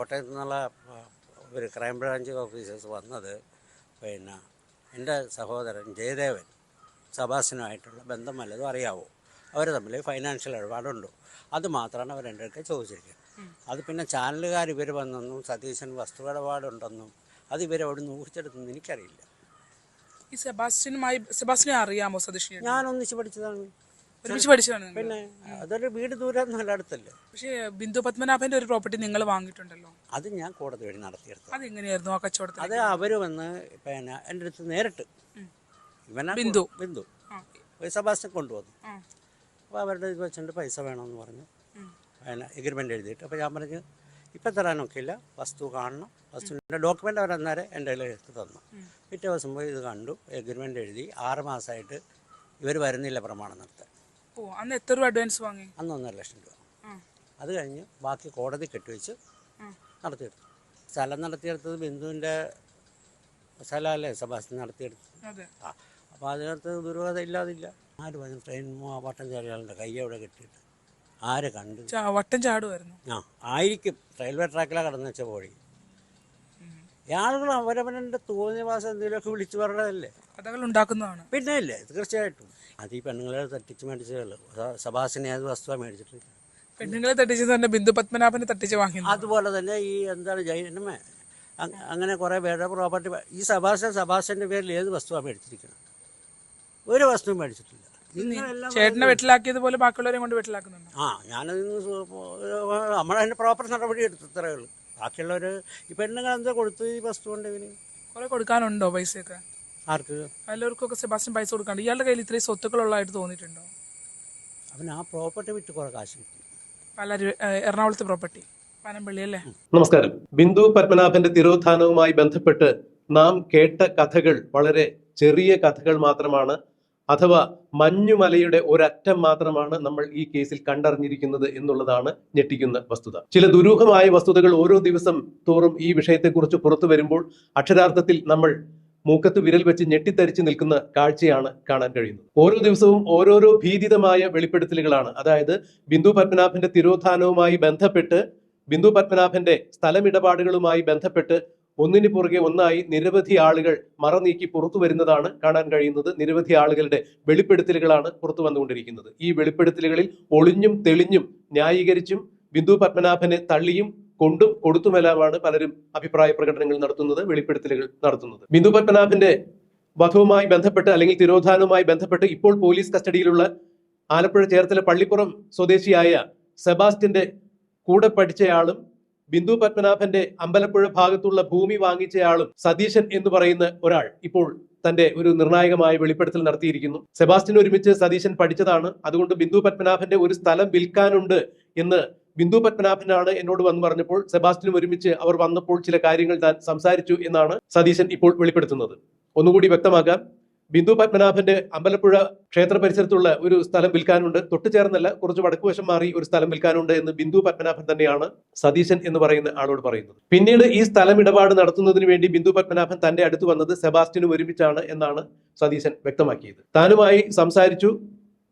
കോട്ടയത്ത് നിന്നുള്ള ഒരു ക്രൈംബ്രാഞ്ച് ഓഫീസേഴ്സ് വന്നത് പിന്നെ എന്റെ സഹോദരൻ ജയദേവൻ സബാസിനുമായിട്ടുള്ള ബന്ധം വല്ലതും അറിയാവോ? അവർ തമ്മിൽ ഫൈനാൻഷ്യൽ ഇടപാടുണ്ടോ. അത് മാത്രമാണ് അവർ എന്റെ അടുത്ത് ചോദിച്ചിരിക്കുന്നത്. അത് പിന്നെ ചാനലുകാർ ഇവർ വന്നെന്നും സതീശൻ വസ്തു ഇടപാടുണ്ടെന്നും അത് ഇവർ അവിടെ നിന്ന് ഊഹിച്ചെടുത്തെന്ന് എനിക്കറിയില്ല. ഈ സെബാസ്റ്റ്യനുമായി സെബാസ്റ്റ്യനെ അറിയാമോ സതീഷ് ഞാൻ ഒന്നിച്ച് പഠിച്ചതാണ്. ഒരുമിച്ച് പഠിച്ചതാണ് നിങ്ങൾ? പിന്നെ അതൊരു വീട് ദൂരം നല്ല അടുത്തല്ലേ പക്ഷേ ബിന്ദു പത്മനാഭന്റെ ഒരു പ്രോപ്പർട്ടി നിങ്ങൾ വാങ്ങിയിട്ടുണ്ടല്ലോ. അത് ഞാൻ കോടതി വഴി നടത്തിയെടുത്തത്. അതെങ്ങനെയായിരുന്നു ആ കച്ചവടത്തിൽ അത് അവർ വന്ന് പിന്നെ എന്റെ അടുത്ത് നേരിട്ട് ഇവനാ ബിന്ദു. ബിന്ദു. ആ, സബാസ്റ്റ്യൻ കൊണ്ടുവന്നു. ആ, അപ്പോൾ അവരുടെ ഇത് വെച്ചിട്ട് പൈസ വേണമെന്ന് പറഞ്ഞു. ഉം. പിന്നെ എഗ്രിമെന്റ് എഴുതിയിട്ട്. അപ്പോൾ ഞാൻ പറഞ്ഞു ഇപ്പം തരാനൊക്കെ ഇല്ല. വസ്തു കാണണം. വസ്തുവിന്റെ ഡോക്യുമെന്റ് അവർ അന്നേരം എന്റെ കയ്യിൽ എടുത്ത് തന്നു. പിറ്റേ ദിവസം പോയി ഇത് കണ്ടു. എഗ്രിമെന്റ് എഴുതി. ആറ് മാസമായിട്ട് ഇവർ വരുന്നില്ല പ്രമാണം നടത്താൻ. ഓ അന്ന് എത്ര രൂപ അഡ്വാൻസ് വാങ്ങി? അന്ന് ഒന്നര ലക്ഷം രൂപ. അത് കഴിഞ്ഞ് ബാക്കി കോടതി കെട്ടിവെച്ച്. നടത്തിയെടുത്തു. സ്ഥലം നടത്തിയെടുത്തത് ബിന്ദുവിന്റെ സ്ഥലമല്ലേ സഭാസ് നടത്തിയെടുത്തത് ആ അപ്പോൾ അതിനകത്ത് ദുരൂഹത ഇല്ലാതില്ല. ആര് പറഞ്ഞു ട്രെയിൻ വട്ടം ചാടിയാളുടെ കൈ അവിടെ കെട്ടിയിട്ട്? ആര് കണ്ടു? വട്ടം ചാടുമായിരുന്നു ആ ആയിരിക്കും. റെയിൽവേ ട്രാക്കിലാണ് കടന്നു വെച്ച കോഴി. ഈ അവരവനന്റെ തോന്നിയവാസം എന്തെങ്കിലുമൊക്കെ വിളിച്ചു പറഞ്ഞതല്ലേ? കഥകൾ ഉണ്ടാക്കുന്നതാണ്. പിന്നെ ഇല്ലേ തീർച്ചയായിട്ടും. അത് ഈ പെണ്ണുങ്ങളെ തട്ടിച്ച് മേടിച്ചതല്ലോ. സഭാസിനെ അത് വസ്തു മേടിച്ചിട്ട് പെണ്ണുങ്ങളെ തട്ടിച്ച് തന്നെ ബിന്ദു പത്മനാഭനെ തട്ടിച്ച് വാങ്ങി അതുപോലെ തന്നെ ഈ എന്താണ് ജൈനമേ അങ്ങനെ കുറേ പേരുടെ പ്രോപ്പർട്ടി ഈ സഭാസ സബാസിന്റെ പേരിൽ ഏത് വസ്തുവാണ് മേടിച്ചിരിക്കുന്നത് ഒരു വസ്തുവും മേടിച്ചിട്ടില്ല. ചേട്ടനെ ചേട്ടനെ വെട്ടിലാക്കിയതുപോലെ ബാക്കിയുള്ളവരെയും കൊണ്ട് വെട്ടിലാക്കുന്നുണ്ട്? ആ ഞാനതിന് നമ്മളതിന്റെ പ്രോപ്പർ നടപടി എടുത്തു ഇത്രയേ ഉള്ളൂ. ബാക്കിയുള്ളവർ ഈ പെണ്ണുങ്ങൾ എന്താ കൊടുത്തു ഈ വസ്തു കൊണ്ട് ഇവന്? കുറെ കൊടുക്കാനുണ്ടോ പൈസയൊക്കെ? ആർക്ക്? എല്ലാവർക്കൊക്കെ സെബാസ്റ്റ്യൻ പൈസ കൊടുക്കാണ്ട്. ഇയാളുടെ കയ്യിൽ ഇത്രയും സ്വത്തുക്കളുള്ളതായിട്ട് തോന്നിയിട്ടുണ്ടോ? അവൻ ആ പ്രോപ്പർട്ടി വിറ്റ് കുറെ കാശ് കിട്ടി. പാലാരി എറണാകുളത്തെ പ്രോപ്പർട്ടി പനമ്പള്ളി അല്ലേ? നമസ്കാരം. ബിന്ദു പത്മനാഭന്റെ തിരോധാനവുമായി ബന്ധപ്പെട്ട് നാം കേട്ട കഥകൾ വളരെ ചെറിയ കഥകൾ മാത്രമാണ് അഥവാ മഞ്ഞുമലയുടെ ഒരറ്റം മാത്രമാണ് നമ്മൾ ഈ കേസിൽ കണ്ടറിഞ്ഞിരിക്കുന്നത് എന്നുള്ളതാണ് ഞെട്ടിക്കുന്ന വസ്തുത. ചില ദുരൂഹമായ വസ്തുതകൾ ഓരോ ദിവസം തോറും ഈ വിഷയത്തെക്കുറിച്ച് പുറത്തു വരുമ്പോൾ അക്ഷരാർത്ഥത്തിൽ നമ്മൾ മൂക്കത്ത് വിരൽ വെച്ച് ഞെട്ടിത്തരിച്ചു നിൽക്കുന്ന കാഴ്ചയാണ് കാണാൻ കഴിയുന്നത്. ഓരോ ദിവസവും ഓരോരോ ഭീതിതമായ വെളിപ്പെടുത്തലുകളാണ്. അതായത് ബിന്ദു പത്മനാഭന്റെ തിരോധാനവുമായി ബന്ധപ്പെട്ട് ബിന്ദു പത്മനാഭന്റെ സ്ഥലമിടപാടുകളുമായി ബന്ധപ്പെട്ട് ഒന്നിനു പുറകെ ഒന്നായി നിരവധി ആളുകൾ മറനീക്കി പുറത്തു വരുന്നതാണ് കാണാൻ കഴിയുന്നത്. നിരവധി ആളുകളുടെ വെളിപ്പെടുത്തലുകളാണ് പുറത്തു വന്നുകൊണ്ടിരിക്കുന്നത്. ഈ വെളിപ്പെടുത്തലുകളിൽ ഒളിഞ്ഞും തെളിഞ്ഞും ന്യായീകരിച്ചും ബിന്ദു പത്മനാഭനെ തള്ളിയും കൊണ്ടും കൊടുത്തുമെല്ലാമാണ് പലരും അഭിപ്രായ പ്രകടനങ്ങൾ നടത്തുന്നത് വെളിപ്പെടുത്തലുകൾ നടത്തുന്നത്. ബിന്ദു പത്മനാഭന്റെ വധവുമായി ബന്ധപ്പെട്ട് അല്ലെങ്കിൽ തിരോധാനവുമായി ബന്ധപ്പെട്ട് ഇപ്പോൾ പോലീസ് കസ്റ്റഡിയിലുള്ള ആലപ്പുഴ ചേർത്തല പള്ളിപ്പുറം സ്വദേശിയായ സെബാസ്റ്റിന്റെ കൂടെ പഠിച്ചയാളും ബിന്ദു പത്മനാഭന്റെ അമ്പലപ്പുഴ ഭാഗത്തുള്ള ഭൂമി വാങ്ങിച്ചയാളും സതീശൻ എന്ന് പറയുന്ന ഒരാൾ ഇപ്പോൾ തന്റെ ഒരു നിർണായകമായ വെളിപ്പെടുത്തൽ നടത്തിയിരിക്കുന്നു. സെബാസ്റ്റിൻ ഒരുമിച്ച് സതീശൻ പഠിച്ചതാണ്. അതുകൊണ്ട് ബിന്ദു പത്മനാഭന്റെ ഒരു സ്ഥലം വിൽക്കാനുണ്ട് എന്ന് ബിന്ദു പത്മനാഭനാണ് എന്നോട് വന്ന് പറഞ്ഞപ്പോൾ സെബാസ്റ്റിനും ഒരുമിച്ച് അവർ വന്നപ്പോൾ ചില കാര്യങ്ങൾ താൻ സംസാരിച്ചു എന്നാണ് സതീശൻ ഇപ്പോൾ വെളിപ്പെടുത്തുന്നത്. ഒന്നുകൂടി വ്യക്തമാക്കാം. ബിന്ദു പത്മനാഭന്റെ അമ്പലപ്പുഴ ക്ഷേത്ര പരിസരത്തുള്ള ഒരു സ്ഥലം വിൽക്കാനുണ്ട്. തൊട്ടു ചേർന്നല്ല കുറച്ച് വടക്കു വശം മാറി ഒരു സ്ഥലം വിൽക്കാനുണ്ട് എന്ന് ബിന്ദു പത്മനാഭൻ തന്നെയാണ് സതീശൻ എന്ന് പറയുന്ന ആളോട് പറയുന്നത്. പിന്നീട് ഈ സ്ഥലം ഇടപാട് നടത്തുന്നതിന് വേണ്ടി ബിന്ദു പത്മനാഭൻ തന്റെ അടുത്ത് വന്നത് സെബാസ്റ്റിനും ഒരുമിച്ചാണ് എന്നാണ് സതീശൻ വ്യക്തമാക്കിയത്. താനുമായി സംസാരിച്ചു.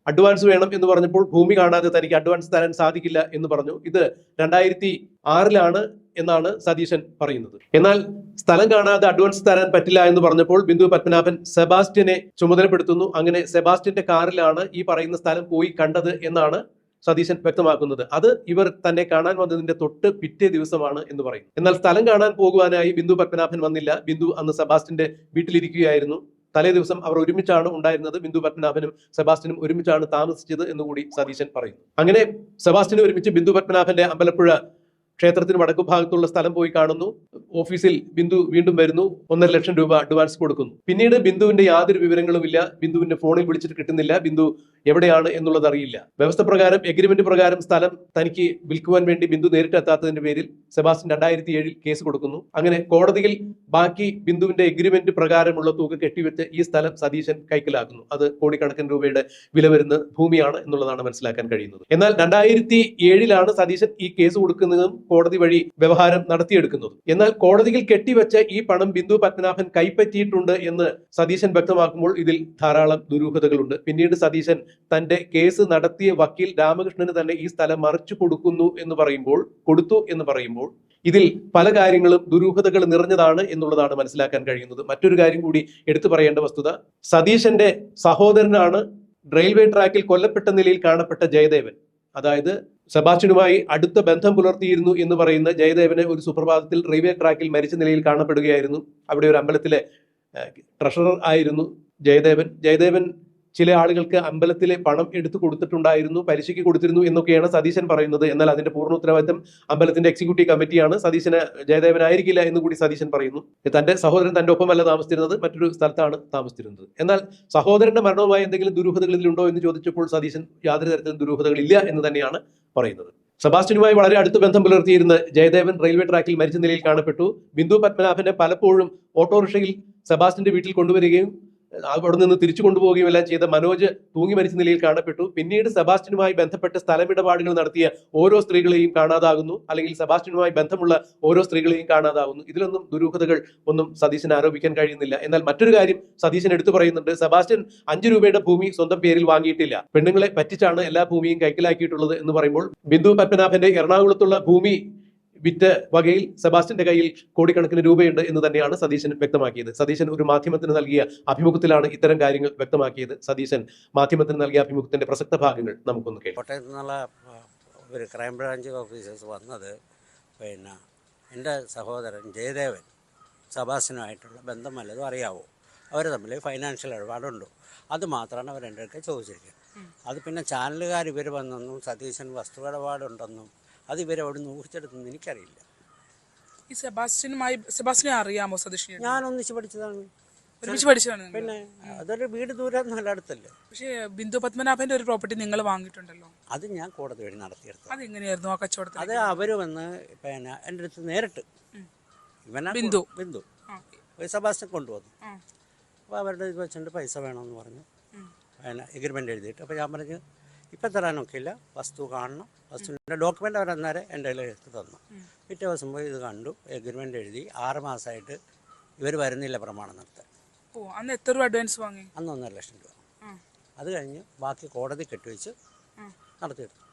അഡ്വാൻസ് വേണം എന്ന് പറഞ്ഞപ്പോൾ ഭൂമി കാണാതെ തനിക്ക് അഡ്വാൻസ് തരാൻ സാധിക്കില്ല എന്ന് പറഞ്ഞു. ഇത് രണ്ടായിരത്തി ആറിലാണ് എന്നാണ് സതീശൻ പറയുന്നത്. എന്നാൽ സ്ഥലം കാണാതെ അഡ്വാൻസ് തരാൻ പറ്റില്ല എന്ന് പറഞ്ഞപ്പോൾ ബിന്ദു പത്മനാഭൻ സെബാസ്റ്റ്യനെ ചുമതലപ്പെടുത്തുന്നു. അങ്ങനെ സെബാസ്റ്റ്യന്റെ കാറിലാണ് ഈ പറയുന്ന സ്ഥലം പോയി കണ്ടത് എന്നാണ് സതീശൻ വ്യക്തമാക്കുന്നത്. അത് ഇവർ തന്നെ കാണാൻ വന്നതിന്റെ തൊട്ട് പിറ്റേ ദിവസമാണ് എന്ന് പറയുന്നു. എന്നാൽ സ്ഥലം കാണാൻ പോകുവാനായി ബിന്ദു പത്മനാഭൻ വന്നില്ല. ബിന്ദു അന്ന് സെബാസ്റ്റ്യന്റെ വീട്ടിലിരിക്കുകയായിരുന്നു. തലേ ദിവസം അവർ ഒരുമിച്ചാണ് ഉണ്ടായിരുന്നത്. ബിന്ദു പത്മനാഭനും സെബാസ്റ്റ്യനും ഒരുമിച്ചാണ് താമസിച്ചത് എന്നുകൂടി സതീശൻ പറയുന്നു. അങ്ങനെ സെബാസ്റ്റ്യനും ഒരുമിച്ച് ബിന്ദു പത്മനാഭന്റെ അമ്പലപ്പുഴ ക്ഷേത്രത്തിന് വടക്കു ഭാഗത്തുള്ള സ്ഥലം പോയി കാണുന്നു. ഓഫീസിൽ ബിന്ദു വീണ്ടും വരുന്നു. ഒന്നര ലക്ഷം രൂപ അഡ്വാൻസ് കൊടുക്കുന്നു. പിന്നീട് ബിന്ദുവിന്റെ യാതൊരു വിവരങ്ങളുമില്ല ബിന്ദുവിന്റെ ഫോണിൽ വിളിച്ചിട്ട് കിട്ടുന്നില്ല. ബിന്ദു എവിടെയാണ് എന്നുള്ളത് അറിയില്ല. വ്യവസ്ഥ പ്രകാരം എഗ്രിമെന്റ് പ്രകാരം സ്ഥലം തനിക്ക് വിൽക്കുവാൻ വേണ്ടി ബിന്ദു നേരിട്ട് എത്താത്തതിന്റെ പേരിൽ സെബാസ്റ്റ്യൻ രണ്ടായിരത്തി ഏഴിൽ കേസ് കൊടുക്കുന്നു. അങ്ങനെ കോടതിയിൽ ബാക്കി ബിന്ദുവിന്റെ എഗ്രിമെന്റ് പ്രകാരമുള്ള തുക കെട്ടിവെച്ച് ഈ സ്ഥലം സതീശൻ കൈക്കലാക്കുന്നു. അത് കോടിക്കണക്കിന് രൂപയുടെ വില വരുന്ന ഭൂമിയാണ് എന്നുള്ളതാണ് മനസ്സിലാക്കാൻ കഴിയുന്നത്. എന്നാൽ രണ്ടായിരത്തി ഏഴിലാണ് സതീശൻ ഈ കേസ് കൊടുക്കുന്നതും കോടതി വഴി വ്യവഹാരം നടത്തിയെടുക്കുന്നത്. എന്നാൽ കോടതിയിൽ കെട്ടിവെച്ച ഈ പണം ബിന്ദു പത്മനാഭൻ കൈപ്പറ്റിയിട്ടുണ്ട് എന്ന് സതീശൻ വ്യക്തമാക്കുമ്പോൾ ഇതിൽ ധാരാളം ദുരൂഹതകളുണ്ട്. പിന്നീട് സതീശൻ തന്റെ കേസ് നടത്തിയ വക്കീൽ രാമകൃഷ്ണന് തന്നെ ഈ സ്ഥലം മറിച്ചു കൊടുക്കുന്നു എന്ന് പറയുമ്പോൾ കൊടുത്തു എന്ന് പറയുമ്പോൾ ഇതിൽ പല കാര്യങ്ങളും ദുരൂഹതകൾ നിറഞ്ഞതാണ് എന്നുള്ളതാണ് മനസ്സിലാക്കാൻ കഴിയുന്നത്. മറ്റൊരു കാര്യം കൂടി എടുത്തു പറയേണ്ട വസ്തുത സതീശന്റെ സഹോദരനാണ് റെയിൽവേ ട്രാക്കിൽ കൊല്ലപ്പെട്ട നിലയിൽ കാണപ്പെട്ട ജയദേവൻ. അതായത് സെബാസ്റ്റ്യനുമായി അടുത്ത ബന്ധം പുലർത്തിയിരുന്നു എന്ന് പറയുന്ന ജയദേവനെ ഒരു സുപ്രഭാതത്തിൽ റെയിൽവേ ട്രാക്കിൽ മരിച്ച നിലയിൽ കാണപ്പെടുകയായിരുന്നു. അവിടെ ഒരു അമ്പലത്തിലെ ട്രഷറർ ആയിരുന്നു ജയദേവൻ. ജയദേവൻ ചില ആളുകൾക്ക് അമ്പലത്തിലെ പണം എടുത്തു കൊടുത്തിട്ടുണ്ടായിരുന്നു പലിശയ്ക്ക് കൊടുത്തിരുന്നു എന്നൊക്കെയാണ് സതീശൻ പറയുന്നത്. എന്നാൽ അതിന്റെ പൂർണ ഉത്തരവാദിത്തം അമ്പലത്തിന്റെ എക്സിക്യൂട്ടീവ് കമ്മിറ്റിയാണ് സതീശന് ജയദേവനായിരിക്കില്ല എന്ന് കൂടി സതീശൻ പറയുന്നു. തന്റെ സഹോദരൻ തന്റെ ഒപ്പമല്ല താമസിച്ചിരുന്നത് മറ്റൊരു സ്ഥലത്താണ് താമസിച്ചിരുന്നത്. എന്നാൽ സഹോദരന്റെ മരണവുമായി എന്തെങ്കിലും ദുരൂഹതകൾ ഇതിലുണ്ടോ എന്ന് ചോദിച്ചപ്പോൾ സതീശൻ യാതൊരു തരത്തിലും ദുരൂഹതകൾ ഇല്ല എന്ന് തന്നെയാണ് പറയുന്നത്. സെബാസ്റ്റ്യനുമായി വളരെ അടുത്ത ബന്ധം പുലർത്തിയിരുന്ന ജയദേവൻ റെയിൽവേ ട്രാക്കിൽ മരിച്ച നിലയിൽ കാണപ്പെട്ടു. ബിന്ദു പത്മനാഭനെ പലപ്പോഴും ഓട്ടോറിക്ഷയിൽ സെബാസ്റ്റ്യന്റെ വീട്ടിൽ കൊണ്ടുവരികയും അവിടെ നിന്ന് തിരിച്ചു കൊണ്ടുപോവുകയും എല്ലാം ചെയ്ത മനോജ് തൂങ്ങി മരിച്ച നിലയിൽ കാണപ്പെട്ടു. പിന്നീട് സെബാസ്റ്റ്യനുമായി ബന്ധപ്പെട്ട് സ്ഥലമിടപാടുകൾ നടത്തിയ ഓരോ സ്ത്രീകളെയും കാണാതാകുന്നു. അല്ലെങ്കിൽ സെബാസ്റ്റ്യനുമായി ബന്ധമുള്ള ഓരോ സ്ത്രീകളെയും കാണാതാകുന്നു. ഇതിലൊന്നും ദുരൂഹതകൾ ഒന്നും സതീശൻ ആരോപിക്കാൻ കഴിയുന്നില്ല. എന്നാൽ മറ്റൊരു കാര്യം സതീശൻ എടുത്തു പറയുന്നുണ്ട്. സെബാസ്റ്റ്യൻ അഞ്ചു രൂപയുടെ ഭൂമി സ്വന്തം പേരിൽ വാങ്ങിയിട്ടില്ല. പെണ്ണുങ്ങളെ പറ്റിച്ചാണ് എല്ലാ ഭൂമിയും കൈക്കലാക്കിയിട്ടുള്ളത് എന്ന് പറയുമ്പോൾ ബിന്ദു പത്മനാഭന്റെ എറണാകുളത്തുള്ള ഭൂമി വിറ്റ് വകയിൽ സെബാസ്റ്റിന്റെ കയ്യിൽ കോടിക്കണക്കിന് രൂപയുണ്ട് എന്ന് തന്നെയാണ് സതീശൻ വ്യക്തമാക്കിയത്. സതീശൻ ഒരു മാധ്യമത്തിന് നൽകിയ അഭിമുഖത്തിലാണ് ഇത്തരം കാര്യങ്ങൾ വ്യക്തമാക്കിയത്. സതീശൻ മാധ്യമത്തിന് നൽകിയ അഭിമുഖത്തിന്റെ പ്രസക്ത ഭാഗങ്ങൾ നമുക്കൊന്ന് കേൾക്കാം. കോട്ടയത്ത് നിന്നുള്ള ഒരു ക്രൈംബ്രാഞ്ച് ഓഫീസേഴ്സ് വന്നത് പിന്നെ എന്റെ സഹോദരൻ ജയദേവൻ സബാസിനുമായിട്ടുള്ള ബന്ധം വല്ലതും അറിയാവോ? അവർ തമ്മിൽ ഫൈനാൻഷ്യൽ ഇടപാടുണ്ടോ. അത് മാത്രമാണ് അവർ എന്റെ അടുക്കൽ ചോദിച്ചിരിക്കുന്നത്. അത് പിന്നെ ചാനലുകാർ ഇവർ വന്നെന്നും സതീശൻ വസ്തു ഇടപാടുണ്ടെന്നും അത് ഇവരെ അവിടെ നിന്ന് ഊഹിച്ചെടുത്തെന്ന് എനിക്കറിയില്ല. ഈ സെബാസ്റ്റ്യനുമായി സെബാസ്റ്റ്യനെ അറിയാമോ സതീഷിനെ? ഞാൻ ഒന്നിച്ച് പഠിച്ചതാണ്. ഒരുമിച്ച് പഠിച്ചതാണ് നിങ്ങൾ. പിന്നെ അതൊരു വീട് ദൂരം നല്ല അടുത്തല്ലേ? പക്ഷേ ബിന്ദു പത്മനാഭന്റെ ഒരു പ്രോപ്പർട്ടി നിങ്ങൾ വാങ്ങിയിട്ടുണ്ടല്ലോ. അത് ഞാൻ കോടതി വഴി നടത്തിയെടുത്തത്. അതെങ്ങനെയായിരുന്നു ആ കച്ചവടത്തിൽ അത് അവർ വന്ന് പിന്നെ എന്റെ അടുത്ത് നേരിട്ട് ഇവനാ ബിന്ദു. ബിന്ദു. ആ, സബാസ്റ്റ്യൻ കൊണ്ടുവന്നു. ആ, അപ്പോൾ അവരുടെ ഇത് വെച്ചിട്ട് പൈസ വേണമെന്ന് പറഞ്ഞു. ഉം. പിന്നെ എഗ്രിമെന്റ് എഴുതിയിട്ട്. അപ്പോൾ ഞാൻ പറഞ്ഞു ഇപ്പം തരാനൊക്കില്ല. വസ്തു കാണണം. വസ്തുവിന്റെ ഡോക്യുമെന്റ് അവർ അന്നേരം എന്റെ കയ്യിൽ എടുത്ത് തന്നു. പിറ്റേ ദിവസം പോയി ഇത് കണ്ടു. എഗ്രിമെന്റ് എഴുതി. ആറ് മാസമായിട്ട് ഇവർ വരുന്നില്ല പ്രമാണം നടത്താൻ. ഓ അന്ന് എത്ര രൂപ അഡ്വാൻസ് വാങ്ങി? അന്ന് ഒന്നര ലക്ഷം രൂപ. അത് കഴിഞ്ഞ് ബാക്കി കോടതി കെട്ടിവെച്ച്. നടത്തിയെടുത്തു.